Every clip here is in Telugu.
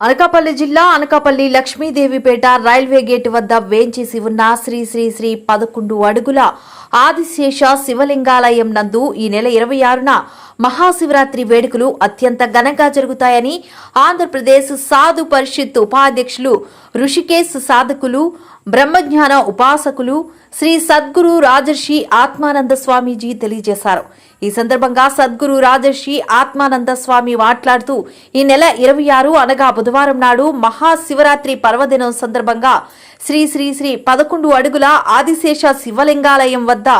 అనకాపల్లి జిల్లా అనకాపల్లి లక్ష్మీదేవిపేట రైల్వే గేట్ వద్ద వేంచేసి ఉన్న శ్రీ శ్రీ శ్రీ పదకొండు అడుగుల ఆదిశేష శివలింగాలయం నందు ఈ నెల ఇరవై ఆరున మహాశివరాత్రి వేడుకలు అత్యంత ఘనంగా జరుగుతాయని ఆంధ్రప్రదేశ్ సాధు పరిషత్ ఉపాధ్యక్షులు ఋషికేశ్ సాధకులు బ్రహ్మజ్ఞాన ఉపాసకులు శ్రీ సద్గురు రాజర్షి ఆత్మానంద స్వామీజీ తెలియజేశారు. ఈ సందర్భంగా సద్గురు రాజర్షి ఆత్మానంద స్వామి మాట్లాడుతూ ఈ నెల ఇరవై ఆరు అనగా బుధవారం నాడు మహాశివరాత్రి పర్వదినం సందర్భంగా శ్రీ శ్రీ శ్రీ పదకొండు అడుగుల ఆదిశేష శివలింగాలయం వద్ద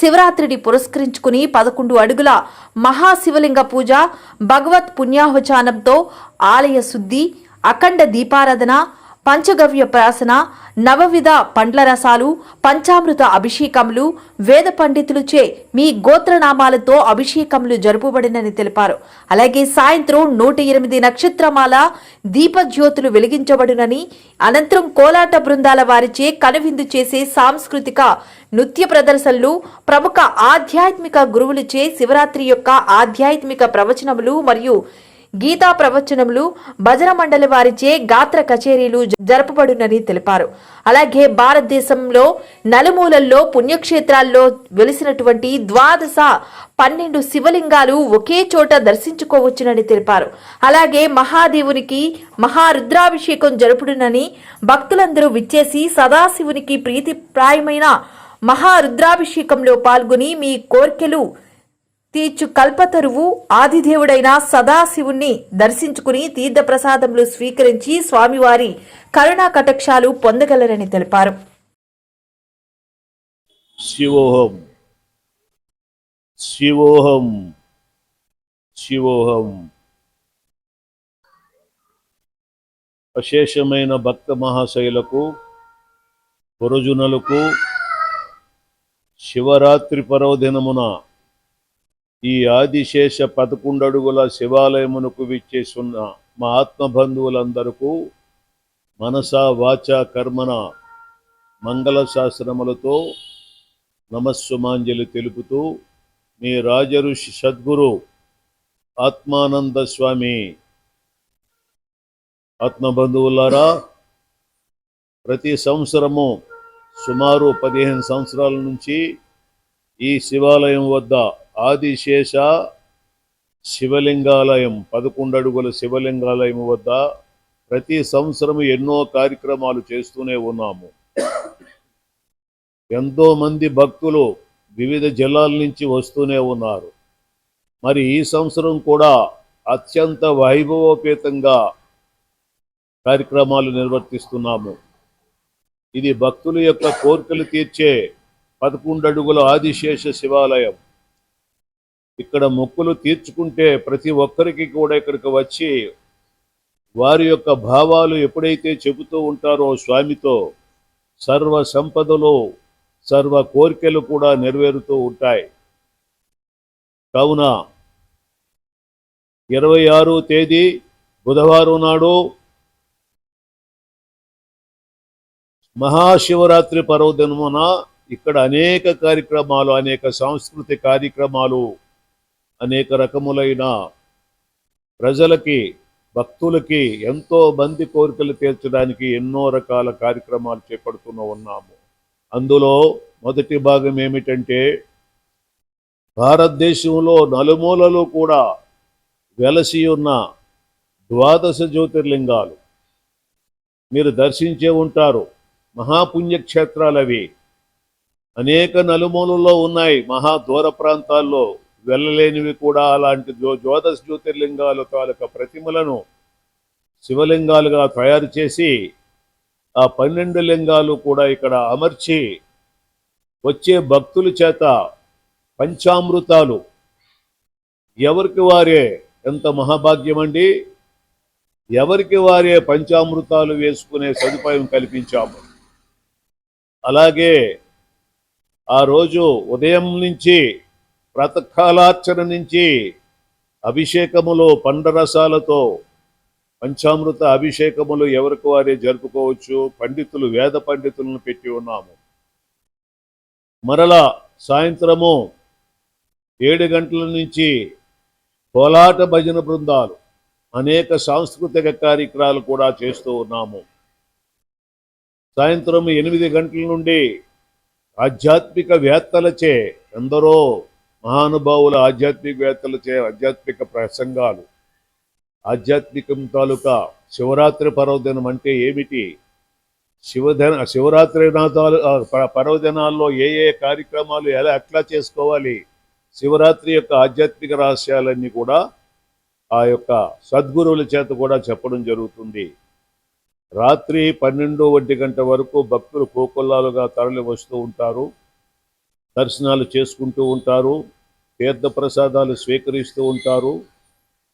శివరాత్రిని పురస్కరించుకుని పదకొండు అడుగుల మహాశివలింగ పూజ భగవత్ పుణ్యాహుచానంతో ఆలయ శుద్ధి అఖండ దీపారాధన పంచగవ్య ప్రాసన నవవిధ పండ్ల రసాలు పంచామృత అభిషేకములు వేద పండితులుచే మీ గోత్రనామాలతో అభిషేకములు జరుపుబడినని తెలిపారు. అలాగే సాయంత్రం నూట ఎనిమిది నక్షత్రమాల దీపజ్యోతులు వెలిగించబడునని అనంతరం కోలాట బృందాల వారిచే కనువిందు చేసే సాంస్కృతిక నృత్య ప్రదర్శనలు ప్రముఖ ఆధ్యాత్మిక గురువులచే శివరాత్రి యొక్క ఆధ్యాత్మిక ప్రవచనములు మరియు గీతా ప్రవచనములు భజన మండలి వారిచే గాత్ర కచేరీలు జరపబడునని తెలిపారు. అలాగే భారతదేశంలో నలుమూలల్లో పుణ్యక్షేత్రాల్లో వెలిసినటువంటి ద్వాదశ పన్నెండు శివలింగాలు ఒకే చోట దర్శించుకోవచ్చునని తెలిపారు. అలాగే మహాదేవునికి మహారుద్రాభిషేకం జరుపుడునని భక్తులందరూ విచ్చేసి సదాశివునికి ప్రీతిప్రాయమైన మహారుద్రాభిషేకంలో పాల్గొని మీ కోర్కెలు తీర్చు కల్పతరువు ఆదిదేవుడైన సదాశివుణ్ణి దర్శించుకుని తీర్థప్రసాదములు స్వీకరించి స్వామివారి కరుణా కటక్షాలు పొందగలరని తెలిపారు. శివోహం. శివోహం. శివోహం. అశేషమైన భక్త మహాశైలకు గురుజునులకు శివరాత్రి పర్వదినమున ఈ ఆదిశేష పదకొండు అడుగుల శివాలయమునకు విచ్చేసున్న మా ఆత్మబంధువులందరకు మనస వాచ కర్మన మంగళ శాస్త్రములతో నమస్సుమాంజలి తెలుపుతూ మీ రాజఋషి సద్గురు ఆత్మానంద స్వామి. ఆత్మబంధువులారా ప్రతి సంవత్సరము సుమారు పదిహేను సంవత్సరాల నుంచి ఈ శివాలయం వద్ద ఆదిశేష శివలింగాలయం పదకొండు అడుగుల శివలింగాలయం వద్ద ప్రతి సంవత్సరం ఎన్నో కార్యక్రమాలు చేస్తూనే ఉన్నాము. ఎంతో మంది భక్తులు వివిధ జిల్లాల నుంచి వస్తూనే ఉన్నారు. మరి ఈ సంవత్సరం కూడా అత్యంత వైభవోపేతంగా కార్యక్రమాలు నిర్వర్తిస్తున్నాము. ఇది భక్తుల యొక్క కోరికలు తీర్చే పదకొండు అడుగుల ఆదిశేష శివాలయం. ఇక్కడ మొక్కులు తీర్చుకుంటే ప్రతి ఒక్కరికి కూడా ఇక్కడికి వచ్చి వారి యొక్క భావాలు ఎప్పుడైతే చెబుతూ ఉంటారో స్వామితో సర్వ సంపదలు సర్వ కోరికలు కూడా నెరవేరుతూ ఉంటాయి. కావున ఇరవై ఆరో తేదీ బుధవారం నాడు మహాశివరాత్రి పర్వదినమున ఇక్కడ అనేక కార్యక్రమాలు అనేక సాంస్కృతిక కార్యక్రమాలు అనేక రకములైన ప్రజలకి భక్తులకి ఎంతో మంది కోరికలు తీర్చడానికి ఎన్నో రకాల కార్యక్రమాలు చేపడుతూ ఉన్నాము. అందులో మొదటి భాగం ఏమిటంటే భారతదేశంలో నలుమూలలు కూడా వెలసి ఉన్న ద్వాదశ జ్యోతిర్లింగాలు. మీరు దర్శించే ఉంటారు. మహాపుణ్యక్షేత్రాలు అవి అనేక నలుమూలలో ఉన్నాయి. మహా దూర ప్రాంతాల్లో వెళ్ళలేనివి కూడా అలాంటి జ్యో ద్వాదశ జ్యోతిర్లింగాలు తాలూకా ప్రతిమలను శివలింగాలుగా తయారు చేసి ఆ పన్నెండు లింగాలు కూడా ఇక్కడ అమర్చి వచ్చే భక్తుల చేత పంచామృతాలు. ఎవరికి వారే ఎంత మహాభాగ్యం అండి ఎవరికి వారే పంచామృతాలు వేసుకునే సదుపాయం కల్పించాము? అలాగే ఆ రోజు ఉదయం నుంచి ప్రాతకాలాచరణ నుంచి అభిషేకములో పండరసాలతో పంచామృత అభిషేకములు ఎవరికి వారే జరుపుకోవచ్చు? పండితులు వేద పండితులను పెట్టి ఉన్నాము. మరలా సాయంత్రము ఏడు గంటల నుంచి కోలాట భజన బృందాలు అనేక సాంస్కృతిక కార్యక్రమాలు కూడా చేస్తూ ఉన్నాము. సాయంత్రం ఎనిమిది గంటల నుండి ఆధ్యాత్మిక వేత్తలచే ఎందరో మహానుభావుల ఆధ్యాత్మికవేత్తలచే ఆధ్యాత్మిక ప్రసంగాలు. ఆధ్యాత్మికం తాలూకా శివరాత్రి పర్వదినం అంటే ఏమిటి? శివధన శివరాత్రి నాతాలు ప- పర్వదినాల్లో ఏ ఏ కార్యక్రమాలు ఎలా ఎట్లా చేసుకోవాలి? శివరాత్రి యొక్క ఆధ్యాత్మిక రహస్యాలన్నీ కూడా ఆ యొక్క సద్గురువుల చేత కూడా చెప్పడం జరుగుతుంది. రాత్రి పన్నెండు ఒంటి గంట వరకు భక్తులు కోకొల్లాలుగా తరలి వస్తూ ఉంటారు. దర్శనాలు చేసుకుంటూ ఉంటారు తీర్థ ప్రసాదాలు స్వీకరిస్తూ ఉంటారు.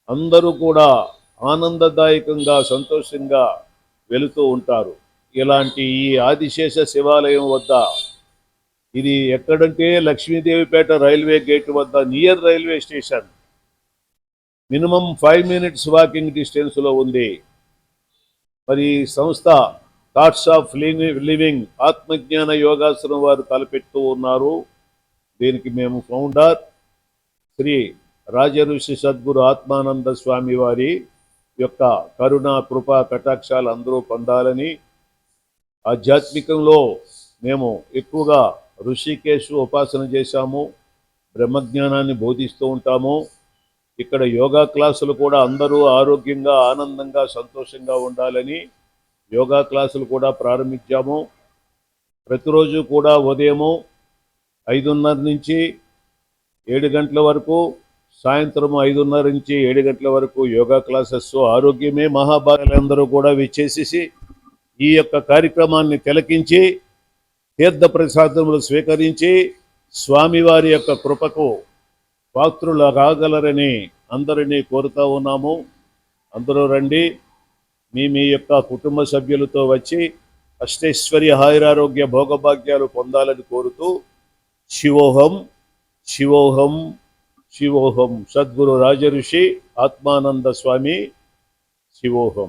అందరూ కూడా ఆనందదాయకంగా సంతోషంగా వెళుతూ ఉంటారు. ఇలాంటి ఈ ఆదిశేష శివాలయం వద్ద ఇది ఎక్కడంటే లక్ష్మీదేవిపేట రైల్వే గేట్ వద్ద near railway station. Minimum five minutes walking డిస్టెన్స్లో ఉంది. మరి సంస్థ థాట్స్ ఆఫ్ లివింగ్ ఆత్మజ్ఞాన యోగాసనం వారు తలపెడుతూ ఉన్నారు. దీనికి మేము ఫౌండర్ శ్రీ రాజఋషి సద్గురు ఆత్మానంద స్వామి వారి యొక్క కరుణ కృపా కటాక్షాలు అందరూ పొందాలని ఆధ్యాత్మికంలో మేము ఎక్కువగా ఋషికేశ్ ఉపాసన చేశాము బ్రహ్మజ్ఞానాన్ని బోధిస్తూ ఉంటాము. ఇక్కడ యోగా క్లాసులు కూడా అందరూ ఆరోగ్యంగా ఆనందంగా సంతోషంగా ఉండాలని యోగా క్లాసులు కూడా ప్రారంభించాము. ప్రతిరోజు కూడా ఉదయము ఐదున్నర నుంచి ఏడు గంటల వరకు సాయంత్రం ఐదున్నర నుంచి ఏడు గంటల వరకు యోగా క్లాసెస్ ఆరోగ్యమే మహాభాగాలందరూ కూడా విచ్చేసేసి ఈ యొక్క కార్యక్రమాన్ని తిలకించి తీర్థ ప్రసాదములు స్వీకరించి స్వామివారి యొక్క కృపకు పాత్రులు కాగలరని అందరినీ కోరుతా ఉన్నాము. అందరూ రండి. మీ మీ యొక్క కుటుంబ సభ్యులతో వచ్చి అష్టైశ్వర్య హాయిరారోగ్య భోగభాగ్యాలు పొందాలని కోరుతూ శివోహం శివోహం శివోహం సద్గురు రాజఋషి ఆత్మానంద స్వామి శివోహం